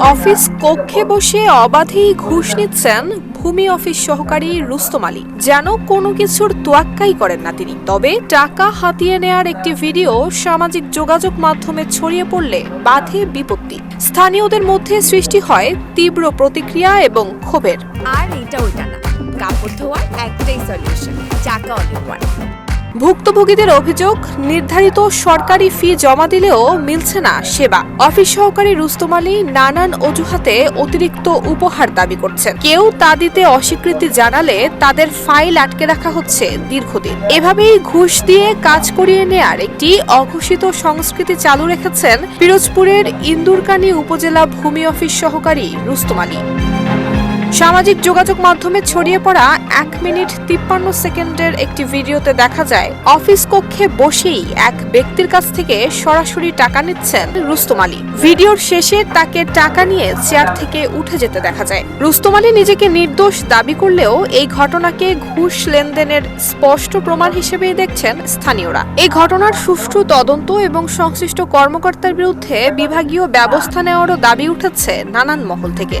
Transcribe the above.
Office কক্ষে বসে অবাধেই ঘুষ নিচ্ছেন ভূমি অফিস সহকারী রুস্তম আলী। যেন কোনো কিছুর তোয়াক্কাই করেন না তিনি। তবে টাকা হাতিয়ে নেয়ার একটি ভিডিও সামাজিক যোগাযোগ মাধ্যমে ছড়িয়ে পড়লে বাধে বিপত্তি। স্থানীয়দের মধ্যে সৃষ্টি হয় তীব্র প্রতিক্রিয়া এবং ক্ষোভের। আর এটা ওইটা না। কাপড় ধোয়ার একটাই সলিউশন চাকা অনেক ভুক্তভোগীদের অভিযোগ, নির্ধারিত সরকারি ফি জমা দিলেও মিলছে না সেবা। অফিস সহকারী রুস্তম আলী নানান অজুহাতে অতিরিক্ত উপহার দাবি করছেন। কেউ তা দিতে অস্বীকৃতি জানালে তাদের ফাইল আটকে রাখা হচ্ছে দীর্ঘদিন। এভাবেই ঘুষ দিয়ে কাজ করিয়ে নেয়ার একটি অঘোষিত সংস্কৃতি চালু রেখেছেন পিরোজপুরের ইন্দুরকানী উপজেলা ভূমি অফিস সহকারী রুস্তম আলী। সামাজিক যোগাযোগ মাধ্যমে ছড়িয়ে পড়া এক মিনিট তিপ্পান্ন সেকেন্ডের একটি ভিডিওতে দেখা যায়, অফিস কক্ষে বসেই এক ব্যক্তির কাছ থেকে সরাসরি টাকা নিচ্ছেন রুস্তম আলী। ভিডিওর শেষে তাকে টাকা নিয়ে চেয়ার থেকে উঠে যেতে দেখা যায়। রুস্তম আলী নিজেকে নির্দোষ দাবি করলেও এই ঘটনাকে ঘুষ লেনদেনের স্পষ্ট প্রমাণ হিসেবেই দেখছেন স্থানীয়রা। এই ঘটনার সুষ্ঠু তদন্ত এবং সংশ্লিষ্ট কর্মকর্তার বিরুদ্ধে বিভাগীয় ব্যবস্থা নেওয়ারও দাবি উঠেছে নানান মহল থেকে।